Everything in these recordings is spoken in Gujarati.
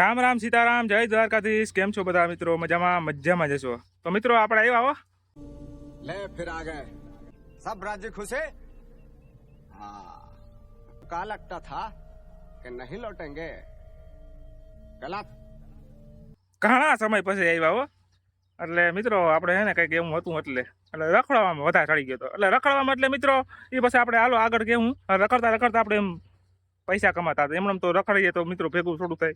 રામ રામ સીતારામ જય દ્વારકાધીશ. કેમ છો બધા મિત્રો? મજામાં મજામાં જશો તો મિત્રો આપણે આવ્યા હો. લે ફિર આ ગયે. સબ રાજ્ય ખુશ? હે. કા લગતા થા કે નહીં લૌટેંગે. ગલત. ઘણા સમય પછી આવ્યા હો. એટલે મિત્રો આપણે હે ને કંઈક એવું હતું એટલે. એટલે રખડવામાં વધારે ચડી ગયો હતો એટલે રખડવામાં એટલે મિત્રો એ પછી આપણે હાલો આગળ કે હું રખડતા રખડતા આપણે એમ પૈસા કમાતા હતા. એમણે તો રખડીએ તો મિત્રો ભેગું થોડું થાય.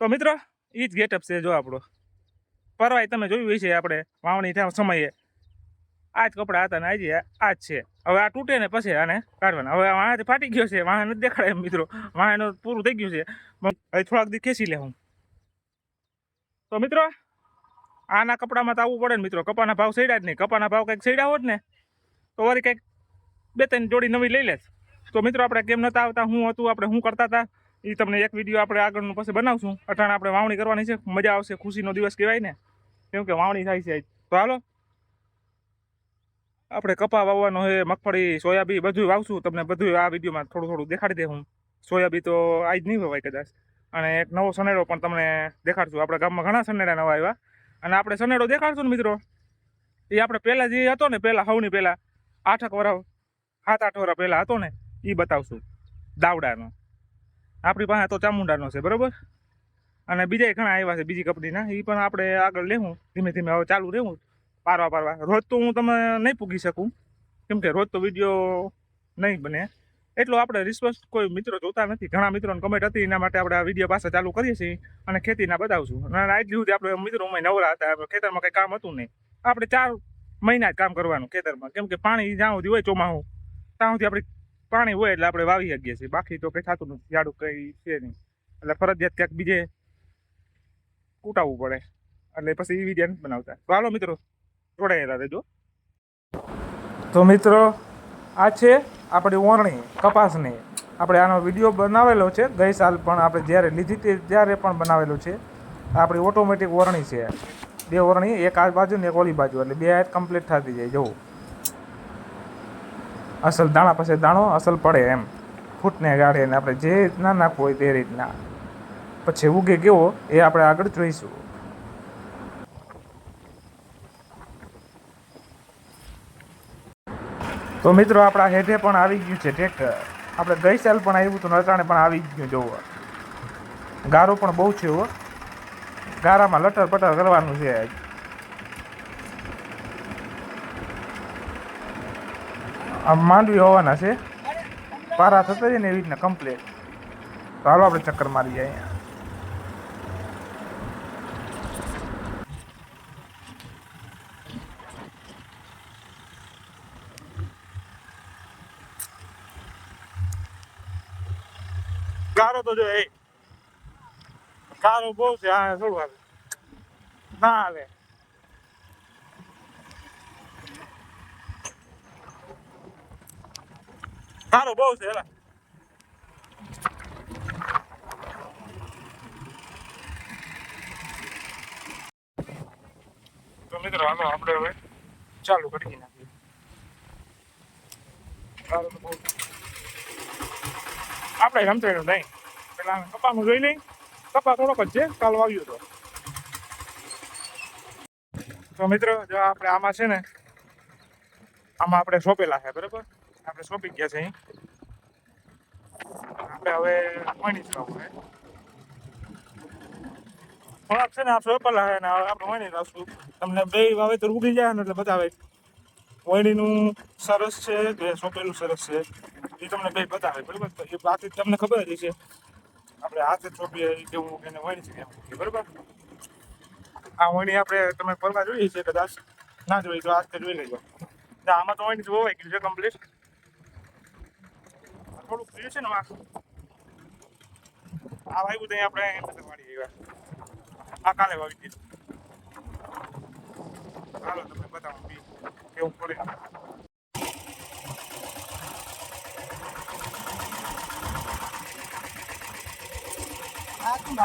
તો મિત્રો એ જ ગેટઅપ છે જો આપણો. પરવાય તમે જોયું છે આપણે વાવણી થયા સમયે. આ જ કપડાં હતા ને આજે આ જ છે. હવે આ તૂટે ને પછી આને કાઢવાના. હવે વાણાથી ફાટી ગયો છે. વાહન નથી દેખાડે એમ મિત્રો. વાહન પૂરું થઈ ગયું છે. હવે થોડાક દી ખેંચી લે હું તો મિત્રો, આના કપડામાં તો આવવું પડે ને મિત્રો. કપાના ભાવ સડ્યા જ નહીં. કપાના ભાવ કંઈક સડ્યા હોત ને, તો વળી કંઈક બે ત્રણ જોડી નવી લઈ લેશ તો મિત્રો, આપણે કેમ નતા આવતા? હું હતું, આપણે શું કરતા હતા? એ તમને એક વીડિયો આપણે આગળનું પછી બનાવશું. અઠાણ આપણે વાવણી કરવાની છે. મજા આવશે, ખુશીનો દિવસ કહેવાય ને. કેમ કે વાવણી થાય છે. તો હાલો. આપણે કપા વાવવાનો છે, મગફળી સોયાબી બધું વાવશું. તમને બધું આ વિડીયોમાં થોડું થોડું દેખાડી દે હું. સોયાબી તો આજ નહીં વવાય કદાચ. અને એક નવો સનેડો પણ તમને દેખાડશું. આપણા ગામમાં ઘણા સનેડા નવા આવ્યા. અને આપણે સનેડો દેખાડશું ને મિત્રો. એ આપણે પહેલાં જે હતો ને, પહેલાં હવની પહેલાં, આઠક વરા સાત આઠ વરા પહેલાં હતો ને એ બતાવશું. દાવડાનો. આપણી પાસે તો ચામુંડાનો છે, બરાબર? અને બીજા ઘણા આવ્યા છે, બીજી કંપનીના એ પણ આપણે આગળ લેવું ધીમે ધીમે હવે ચાલુ રહેવું, પારવા પારવા. રોજ તો હું તમે નહીં પૂગી શકું, કેમ કે રોજ તો વીડિયો નહીં બને. એટલો આપણે રિસ્પોન્સ કોઈ મિત્રો જોતા નથી. ઘણા મિત્રોને કમેન્ટ હતી, એના માટે આપણે આ વીડિયો પાસે ચાલુ કરીએ છીએ અને ખેતીના બતાવશું અને આટલી સુધી આપણે મિત્રો અમે નવરા હતા ખેતરમાં કંઈ કામ હતું નહીં. આપણે ચાર મહિના જ કામ કરવાનું ખેતરમાં. કેમ કે પાણી જ્યાં સુધી હોય ચોમાસું ત્યાં સુધી આપણે પાણી હોય એટલે આપણે વાવી શકીએ છીએ. બાકી તો કંઈ થતું નથી. ઝાડું કંઈ છે નહીં. એટલે ફરજિયાત ક્યાંક બીજે કૂટાવવું પડે. એટલે પછી એ વીડિયો નથી બનાવતા. તો હાલો મિત્રો જોડાયેલા રહેજો. તો મિત્રો, આ છે આપણી ઓરણી, કપાસની. આપણે આનો વીડિયો બનાવેલો છે. ગઈ સાલ પણ આપણે જ્યારે લીધી તે ત્યારે પણ બનાવેલું છે. આપણી ઓટોમેટિક ઓરણી છે. બે ઓરણી, એક આ બાજુ ને એક ઓલી બાજુ. એટલે બે હાથ કમ્પ્લીટ થતી જાય. જવું અસલ દાણા પાસે દાણો, અસલ પડે એમ. ફૂટને ગાળે ને આપણે જે રીતના નાખવું હોય તે રીતના. પછી ઉગે કેવો, એ આપણે આગળ જોઈશું. તો મિત્રો, આપણા હેઠે પણ આવી ગયું છે ટ્રેક્ટર. આપણે ગઈ સાલ પણ આવ્યું હતું નટાણે પણ આવી ગયું, જોવો. ગારો પણ બહુ છે ગારામાં લટર પટર કરવાનું છે. આ માંડવી હોવાના છે. પારા થતા જાય ને એવી રીતના કમ્પ્લેટ તો હાલો આપણે ચક્કર મારી જાય અહીંયા. ગારો તો જો એ. ગારો બહુ છે, આ શું ના હાલે. ગારો બહુ છે એલા તો મિત્રો, હાલો, આપણે હવે ચાલુ કરી નાખીએ. ગારો તો બહુ. આપણે સમજાયું નહીં. પેલા કપાનું જોઈ લઈ કપા થોડોક જ છે કાલ વાવ્યો હતો તો મિત્રો, જો આપણે આમાં છે ને, આમાં આપણે સોંપેલા છે, બરાબર? આપણે સોંપી ગયા છે આપણે હવે વાણી જ લાવવું છે. થોડાક છે ને આ સોંપેલા આવે ને આપણે વણી રાખશું તમને બે વાવેતર ઉગી જાય ને એટલે બતાવે. વણીનું સરસ છે કે સોંપેલું સરસ છે. એ તમને બે બતાવે, બરાબર? તો એ બાકી તમને ખબર જ છે આપણે હાથે છોપીએ કેવું એને વણી છે કેવું બરાબર? આ વણી આપણે તમે ફરવા જોઈએ છે કદાચ. ના જોઈ તો હાથે જોઈ લેજો. આમાં તો વણી જોવાઈ ગયું છે કમ્પ્લીટ થોડુંક થયું છે ને આ આ વાવ્યું ત્યાં આપણે એમ બધા વાળી આવ્યા આ કાલે વાવી દીધું ચાલો તમને બતાવું બી કેવું પડે આ તું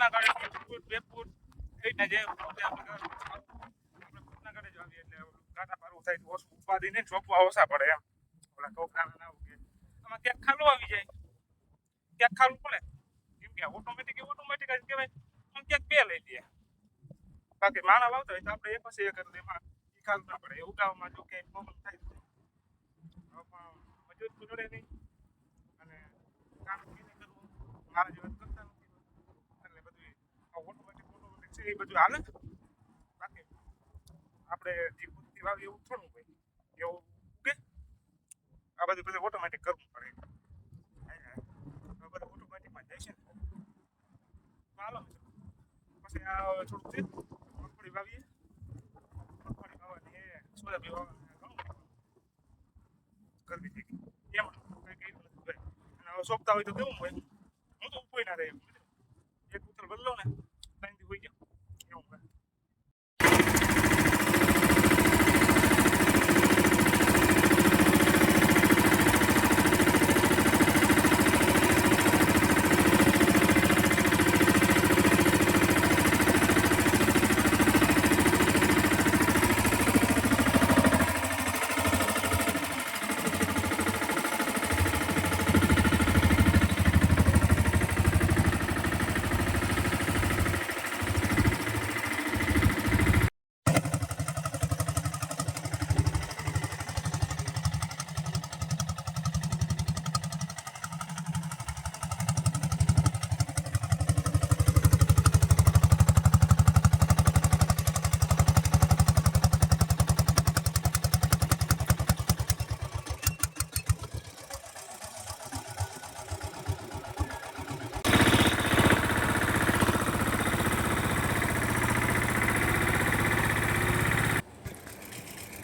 એક ફૂટ બે ફૂટ, એ રીતના જે પોતે આપણે ગાડે જ વાવીએ એટલે ગાડા પારવું થાય ઓછું ઉપાધિ ને ચોપવા ઓછા પડે એમ. ઓલા કોકરાના ના ઉગે. આમાં ક્યાંક ખાલું આવી જાય. ક્યાંક ખાલું પડે કેમ કે ઓટોમેટિક ઓટોમેટિક જ કહેવાય. આમ ક્યાંક બે લઈ લઈએ બાકી માણા વાવતા હોય તો આપણે એક પછી એક દે એમાં ઈ ખાલું ના પડે. ઉગાવવામાં જો ક્યાંય પ્રોબ્લેમ થાય મજૂર કુદડે નહીં. અને કામ કેને કરવું. મારા જેવા કરતા નથી એટલે બધું ઓટોમેટિક ઓટોમેટિક છે એ બધું હાલે? બાકી આપણે જે કુદતી વાવી એવું થોડું હોય, એવું ઉગે, આ બધું બધું ઓટોમેટિક કરવું પડે. બધું ઓટોમેટિકમાં જાય છે. હાલો પછી આ થોડુંક છે. મગફળી વાવીએ. મગફળી વાવવાની એ સોયાબી વાવવાની કરવી હતી એમાં. કઈ કઈ નથી અને સોંપતા હોય તો કેવું હોય? હું તો ઉપાય ના રહે. એક ઉતર બદલો ને ત્રણ દી હોઈ ગયા એવું હોય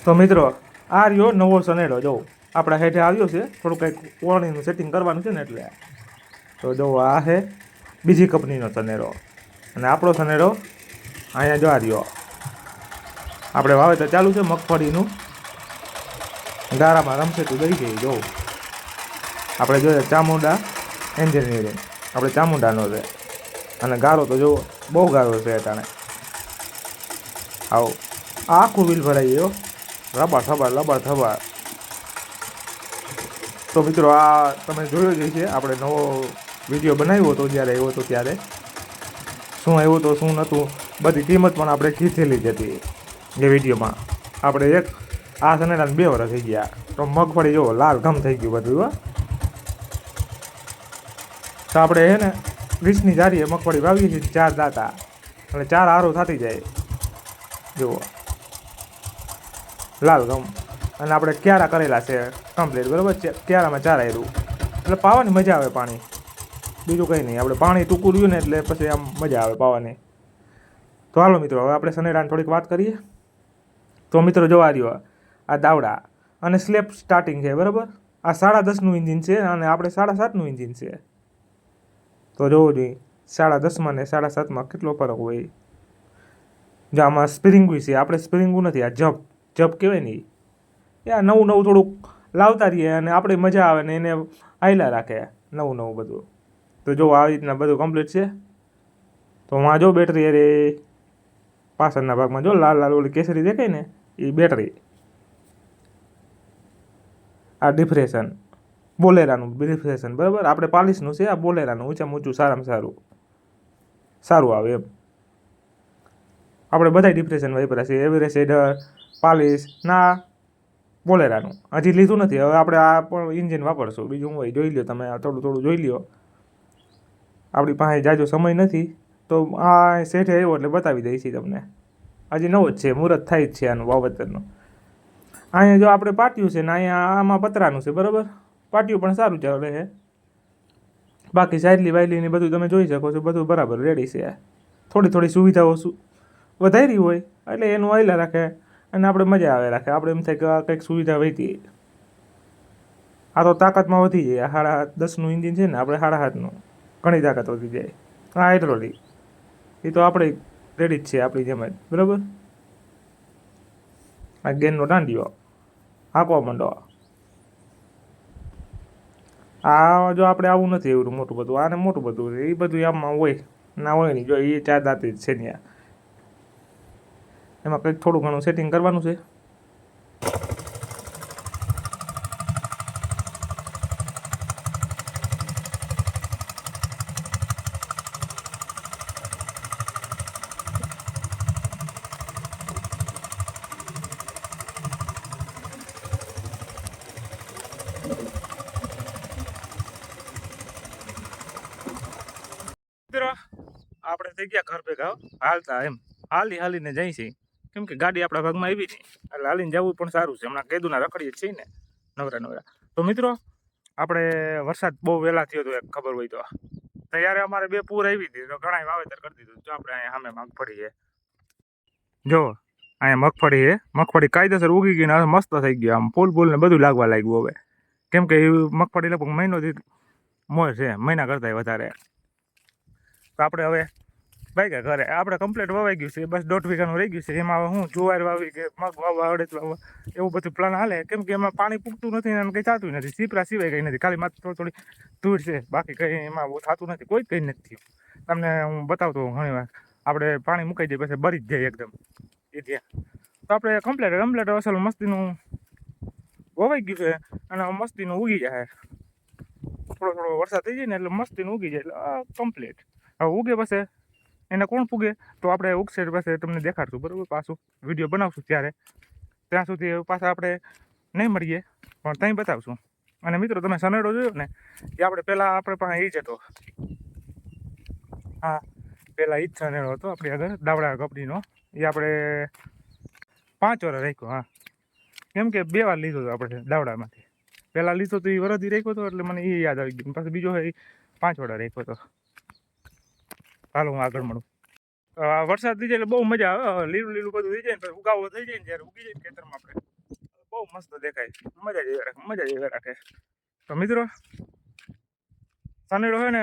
તો મિત્રો, આ રહ્યો નવો સનેડો. જો, આપણા હેઠે આવ્યો છે. થોડું કંઈક ઓળણીનું સેટિંગ કરવાનું છે ને એટલે. તો જો, આ છે બીજી કંપનીનો સનેડો. અને આપણો સનેડો અહીંયા જો આ રહ્યો. આપણે વાવેતર ચાલુ છે મગફળીનું. ગારામાં રમશે તું દઈ જઈ જો. આપણે જોઈએ ચામુંડા એન્જિનિયરિંગ આપણે ચામુંડાનો છે. અને ગારો તો જો બહુ ગારો છે અટાણે. આવો. આખું વ્હીલ ભરાઈ ગયો. રબર થબર, લબર થબર. તો મિત્રો આ તમે જોયો જ છે આપણે નવો વીડિયો બનાવ્યો હતો, જ્યારે આવ્યો હતો ત્યારે. શું આવ્યું તો શું નહોતું, બધી કિંમત પણ આપણે કીધેલી જ હતી એ વિડીયોમાં. આપણે એક, આ સનેડા બે વર્ષ થઈ ગયા. તો મગફળી જો, લાલ ઘમ થઈ ગયું બધું તો આપણે હે ને, વીસની જારીએ મગફળી વાવીએ છીએ, ચાર દાતા. એટલે ચાર આરો થતી જાય. જુઓ. લાલ ગમ અને આપણે ક્યારા કરેલા છે કમ્પ્લીટ બરાબર? ક્યારામાં ચાર આયરું. એટલે પાવાની મજા આવે પાણી. બીજું કંઈ નહીં. આપણે પાણી ટૂંકું રહ્યું ને એટલે પછી આમ મજા આવે પાવાની. તો હાલો મિત્રો, હવે આપણે સનેડાની થોડીક વાત કરીએ. તો મિત્રો જોવા રહ્યો આ દાવડા. અને સ્લેપ સ્ટાર્ટિંગ છે, બરાબર? આ સાડા દસનું ઇન્જિન છે અને આપણે સાડા સાતનું ઇન્જિન છે. તો જોવું જોઈએ, સાડા દસમાં ને સાડા સાતમાં કેટલો ફરક હોય? જો આમાં સ્પ્રિંગું છે, આપણે સ્પ્રિંગું નથી, આ જપ જપ કહેવાય ને એ આ નવું નવું થોડુંક લાવતા રહીએ અને આપણે મજા આવે ને એને આયલા રાખે નવું નવું બધું. તો જો આવી રીતના બધું કમ્પ્લીટ છે, તો માં જો બેટરી અરે પાછળના ભાગમાં જો લાલ લાલ ઓલી કેસરી દેખાય ને એ બેટરી આ ડિફ્રેશન બોલેરાનું ડિફ્રેશન બરાબર? આપણે પાલિશનું છે, આ બોલેરાનું ઊંચામાં ઊંચું સારામાં સારું. સારું આવે એમ. આપણે બધા ડિપ્રેશન વાપર્યા છે એવરેજ એડર પાલિશ ના, બોલેરાનું. હજી લીધું નથી. હવે આપણે આ પણ ઇન્જિન વાપરશું. બીજું હોય જોઈ લ્યો તમે થોડું થોડું જોઈ લ્યો. આપણી પાસે જાજો સમય નથી, તો આ શેઠે આવ્યો એટલે બતાવી દઈશી તમને. હજી નવો જ છે, મુહૂર્ત થાય જ છે આનું વાવેતરનું. અહીંયા જો આપણે પાટિયું છે ને અહીંયા આમાં પતરાનું છે, બરાબર? પાટિયું પણ સારું ચાલે છે. બાકી સાઈડલી વાયલી બધું તમે જોઈ શકો છો, બધું બરાબર રેડી છે. થોડી થોડી સુવિધાઓ શું વધારી હોય, એટલે એનું આયલા રાખે. અને આપણે મજા આવે રાખે. આપણે એમ થાય કે આ કંઈક સુવિધા વહેતી આ તો તાકાતમાં વધી જાય. સાડા દસનું ઇન્જિન છે ને, આપણે સાડા સાતનું ઘણી તાકાત વધી જાય. આ હાઇડ્રોલિક એ તો આપણે રેડી જ છે આપણી જેમ જ. બરાબર? આ ગેનનો દાંડિયો. હાંકવા માંડો. આ જો આપણે આવું નથી એવું મોટું બધું. આને મોટું બધું એ બધું આમાં હોય. ના હોય નહીં જો એ ચાર દાંતી જ છે ત્યાં. એમાં કંઈક થોડું ઘણું સેટિંગ કરવાનું છે. આપણે થઈ ગયા ઘર ભેગા હાલતા એમ. હાલી હાલીને જઈ છે. કેમ કે ગાડી આપણા ભાગમાં આવી છે. એટલે હાલીને જવું પણ સારું છે. હમણાં કેદુના રખડીએ છીએ ને, નવરા નવરા. તો મિત્રો, આપણે વરસાદ બહુ વહેલા થયો હતો એક ખબર હોય તો. ત્યારે અમારે બે પૂર આવી હતી, તો ઘણા વાવેતર કરી દીધું. જો આપણે અહીંયા સામે મગફળી છે. જો, અહીંયા મગફળી છે. મગફળી કાયદેસર ઉગી ગઈ ને મસ્ત થઈ ગયું આમ ફૂલ ફૂલ ને બધું લાગવા લાગ્યું હવે. કેમ કે એ મગફળી લગભગ મહિનોથી મોર છે, મહિના કરતાં વધારે. તો આપણે હવે ભાઈ ઘરે. આપણે કમ્પ્લીટ વવાઈ ગયું છે. બસ દોઢ વીઘાનું રહી ગયું છે. એમાં હું જુવાર વાવી કે મગ વાવવા અડદ વાવવા એવું બધું પ્લાન હાલે. કેમ કે એમાં પાણી પૂગતું નથી અને કંઈ થતું નથી. સીપરા સિવાય કંઈ નથી. ખાલી માત્ર થોડી થોડી ધૂળ છે. બાકી કંઈ એમાં થતું નથી. કોઈ કંઈ નથી તમને હું બતાવતો હું ઘણી વાર. આપણે પાણી મૂકાઈ દઈએ પછી બરી જ જાય એકદમ. એ ત્યાં. તો આપણે કમ્પ્લેટ કમ્પ્લેટ અસલ મસ્તીનું વવાઈ ગયું છે અને મસ્તીનું ઉગી જાય. થોડો થોડો વરસાદ થઈ જાય ને એટલે મસ્તીનું ઉગી જાય. એટલે કમ્પ્લીટ હવે ઉગે પછી એને કોણ પૂગે તો આપણે ઉગશે પાસે તમને દેખાડશું, બરાબર? પાછું વીડિયો બનાવશું ત્યારે. ત્યાં સુધી પાછા આપણે નહીં મળીએ પણ ત્યાં બતાવશું. અને મિત્રો, તમે સનેડો જોયો ને, એ આપણે પહેલાં આપણે પાસે એ જ હતો. હા પહેલાં એ જ સનેડો હતો, આપણી આગળ, દાવડા કપડીનો. એ આપણે પાંચ વાર રાખ્યો, હા. કેમ કે બે વાર લીધો હતો આપણે દાવડામાંથી. પહેલાં લીધો તો એ વરદી રાખ્યો હતો, એટલે મને એ યાદ આવી ગયું. પાછું બીજો એ પાંચ વાળા રાખ્યો હતો. હાલો, હું આગળ મળું. વરસાદ થઈ જાય એટલે બહુ મજા આવે. લીલું લીલું બધું થઈ જાય ને ઉગાવો થઈ જાય ને જ્યારે ઉગી જાય ખેતરમાં આપણે. બહુ મસ્ત દેખાય. મજા જ રાખે, મજા જ રાખે. તો મિત્રો શનિડો હોય ને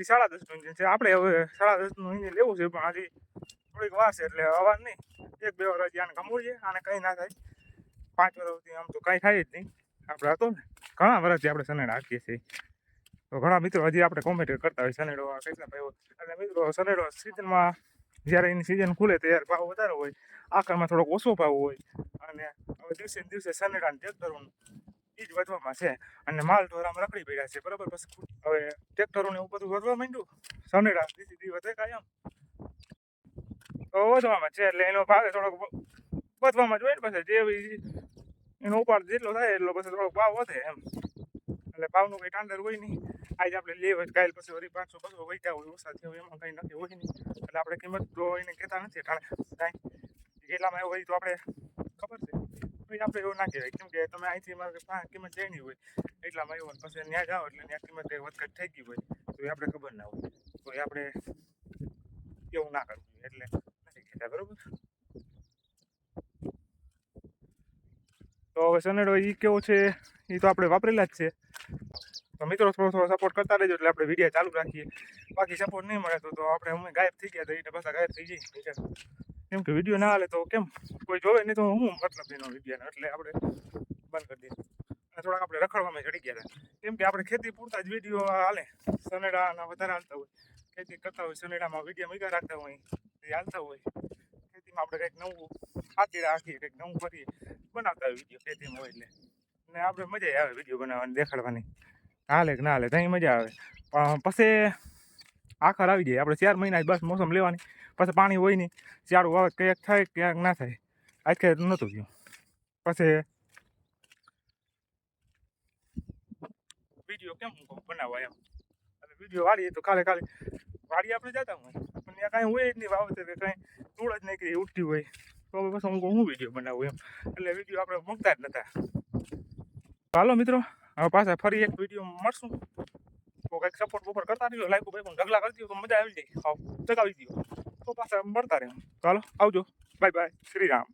એ સાડા દસનું ઇન્જિન છે. આપણે હવે સાડા દસનું ઇન્જિન લેવું છે, પણ હજી થોડીક વાર છે એટલે અવાજ નહીં. એક, બે વાર હજી આને ગમવું છે આને કંઈ ના થાય. પાંચ વર્ષથી આમ તો કંઈ થાય જ નહીં. આપણે હતો ને, ઘણા વર્ષથી આપણે શનિડા હાકીએ છીએ. તો ઘણા મિત્રો હજી આપણે કોમેન્ટ કરતા હોય સનેડો આ કેટલા ભાઈઓ અને મિત્રો સનેડો સિઝનમાં જ્યારે એની સિઝન ખુલે ત્યારે ભાવ વધારે હોય. આકારમાં થોડોક ઓછો ભાવ હોય. અને હવે દિવસે ને દિવસે સનેડાને ટ્રેક્ટરોનું એ જ વધવામાં છે. અને માલ ઢોરામાં રખડી પડ્યા છે. બરાબર? પછી હવે ટ્રેક્ટરોને એવું બધું વધવા માંડ્યું. સનેડા દીધી દી વધે કાયમ તો વધવામાં છે એટલે એનો ભાવ થોડોક વધવામાં જ હોય ને પછી. જેવી એનો ઉપાડ જેટલો થાય એટલો પછી થોડોક ભાવ વધે એમ. એટલે ભાવનું કંઈ ટાંડર હોય નહીં. આજે આપણે લેવ હોય કાલ પછી વળી પાંચસો બસો વૈતા હોય, ઓછા થયા એમાં કંઈ નથી, હોય નહીં. એટલે આપણે કિંમત તો એને કહેતા નથી ટાણે કાંઈ જેટલામાં એવું હોય તો આપણે ખબર છે. પછી આપણે એવું ના કહેવાય, કેમ કે તમે અહીંથી મારે કિંમત જઈ હોય, એટલામાં એવું પછી ત્યાં જાઓ એટલે ત્યાં કિંમત કંઈ વધઘટ થઈ ગઈ હોય, તો એ આપણે ખબર ના હોય. તો એ આપણે એવું ના કરવું જોઈએ, એટલે નથી કહેતા, બરાબર? તો હવે સનેડો એ કેવો છે? એ તો આપણે વાપરેલા જ છે. તો મિત્રો, થોડો થોડો સપોર્ટ કરતા રહેજો એટલે આપણે વીડિયો ચાલુ રાખીએ. બાકી સપોર્ટ નહીં મળે તો આપણે અમે ગાયબ થઈ ગયા એને પાછા ગાયબ થઈ જઈએ. કેમ કે વીડિયો ના હાલે તો કેમ? કોઈ જોવે નહીં તો હું મતલબ એનો વિડીયોનો? એટલે આપણે બંધ કરી દઈએ. અને થોડાક આપણે રખડવામાં ચડી ગયા હતા. કેમ કે આપણે ખેતી પૂરતા જ વીડિયો હાલે. સનેડાના વધારે હાલતા હોય. ખેતી કરતા હોય સનેડામાં વીડિયો મૂક્યા રાખતા હોય, એ હાલતા હોય. ખેતીમાં આપણે કંઈક નવું હાથી રાખીએ, કંઈક નવું કરીએ. બનાવતા હોય વીડિયો ખેતીમાં હોય એટલે. અને આપણે મજા આવે વીડિયો બનાવવાની, દેખાડવાની. હાલે કે ના હાલે ત્યાં મજા આવે. પછી આખર આવી જાય. આપણે ચાર મહિના બસ મોસમ લેવાની. પછી પાણી હોય નહીં. ચારું આવે, ક્યાંક થાય, ક્યાંક ના થાય. આજ આજકાલ નહોતું ગયું પછી વીડિયો કેમ બનાવવા એમ. અને વીડિયો વાળીએ તો કાલે કાલે વાડી આપણે જતા હોય. પણ ત્યાં કાંઈ હોય જ નહીં વાવતર કે કાંઈ ધૂળ જ નીકળી ઉઠતી હોય. તો પછી હું હું વીડિયો બનાવું એમ. એટલે વીડિયો આપણે મૂકતા જ નતા. હાલો મિત્રો. હવે પાછા ફરી એક વીડિયો મળશું. તો કંઈક સપોર્ટ બપોર કરતા રહ્યો લાઈકો ભાઈ પણ ઢગલા કરી દો તો મજા આવી જાય. આવ ચગાવી દો તો પાછા મળતા રહે ચાલો આવજો. Bye bye Shri Ram